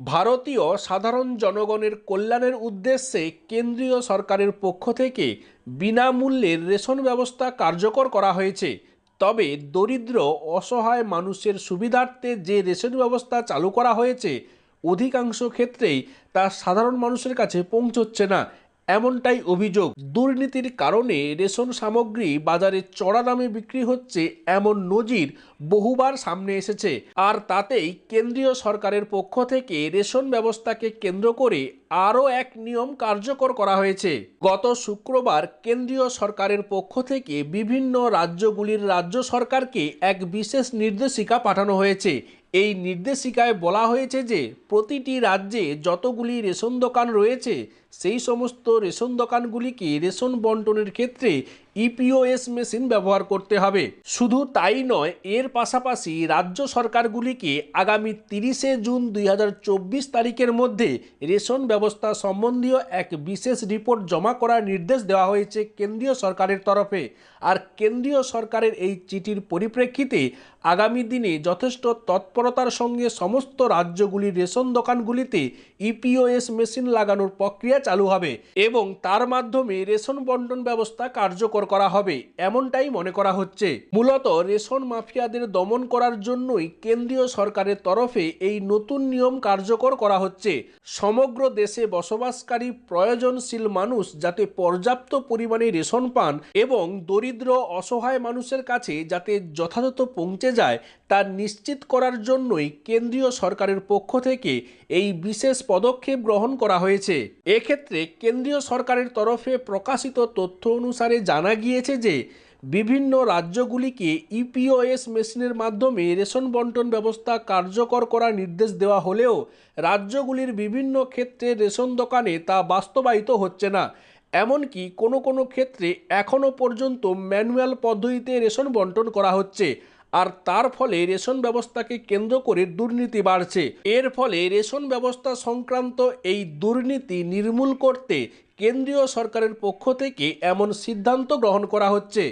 ভারতীয় সাধারণ জনগণের কল্যাণের উদ্দেশ্যে কেন্দ্রীয় সরকারের পক্ষ থেকে বিনামূল্যের রেশন ব্যবস্থা কার্যকর করা হয়েছে। তবে দরিদ্র, অসহায় মানুষের সুবিধার্থে যে রেশন ব্যবস্থা চালু করা হয়েছে, অধিকাংশ ক্ষেত্রেই তা সাধারণ মানুষের কাছে পৌঁছচ্ছে না। এমনটাই অভিযোগ। দুর্নীতির কারণে রেশন সামগ্রী বাজারে চড়া দামে বিক্রি হচ্ছে এমন নজির বহুবার সামনে এসেছে। আর তাতেই কেন্দ্রীয় সরকারের পক্ষ থেকে রেশন ব্যবস্থাকে কেন্দ্র করে আরও এক নিয়ম কার্যকর করা হয়েছে। গত শুক্রবার কেন্দ্রীয় সরকারের পক্ষ থেকে বিভিন্ন রাজ্যগুলির রাজ্য সরকারকে এক বিশেষ নির্দেশিকা পাঠানো হয়েছে। এই নির্দেশিকায় বলা হয়েছে যে, প্রতিটি রাজ্যে যতগুলি রেশন দোকান রয়েছে সেই সমস্ত রেশন দোকানগুলিকে রেশন বন্টনের ক্ষেত্রে ইপিওএস মেশিন ব্যবহার করতে হবে। শুধু তাই নয়, এর পাশাপাশি রাজ্য সরকারগুলিকে আগামী তিরিশে জুন দুই হাজার চব্বিশ তারিখের মধ্যে রেশন ব্যবস্থা সম্বন্ধীয় এক বিশেষ রিপোর্ট জমা করার নির্দেশ দেওয়া হয়েছে কেন্দ্রীয় সরকারের তরফে। আর কেন্দ্রীয় সরকারের এই চিঠির পরিপ্রেক্ষিতে আগামী দিনে যথেষ্ট তৎপরতার সঙ্গে সমস্ত রাজ্যগুলির রেশন দোকানগুলিতে ইপিওএস মেশিন লাগানোর প্রক্রিয়া চালু হবে এবং তার মাধ্যমে রেশন বন্টন ব্যবস্থা কার্যকর করা হবে, এমনটাই মনে করা হচ্ছে। মূলত রেশন মাফিয়াদের দমন করার জন্যই কেন্দ্রীয় সরকারের তরফে এই নতুন নিয়ম কার্যকর করা হচ্ছে। সমগ্র দেশে বসবাসকারী প্রয়োজনশীল মানুষ যাতে পর্যাপ্ত পরিমাণে রেশন পান এবং দরিদ্র, অসহায় মানুষের কাছে যাতে যথাযথ পৌঁছে যায়, তা নিশ্চিত করার জন্যই কেন্দ্রীয় সরকারের পক্ষ থেকে এই বিশেষ পদক্ষেপ গ্রহণ করা হয়েছে। এক্ষেত্রে কেন্দ্রীয় সরকারের তরফে প্রকাশিত তথ্য অনুসারে জানা গিয়েছে যে, বিভিন্ন রাজ্যগুলিকে ইপিওএস মেশিনের মাধ্যমে রেশন বন্টন ব্যবস্থা কার্যকর করার নির্দেশ দেওয়া হলেও, রাজ্যগুলির বিভিন্ন ক্ষেত্রে রেশন দোকানে তা বাস্তবায়িত হচ্ছে না। এমনকি কোনো কোনো ক্ষেত্রে এখনও পর্যন্ত ম্যানুয়াল পদ্ধতিতে রেশন বন্টন করা হচ্ছে। আর তার ফলে রেশন ব্যবস্থাকে কেন্দ্র করে দুর্নীতি বাড়ছে। এর ফলে রেশন ব্যবস্থা সংক্রান্ত এই দুর্নীতি নির্মূল করতে কেন্দ্রীয় সরকারের পক্ষ থেকে এমন সিদ্ধান্ত গ্রহণ করা হচ্ছে।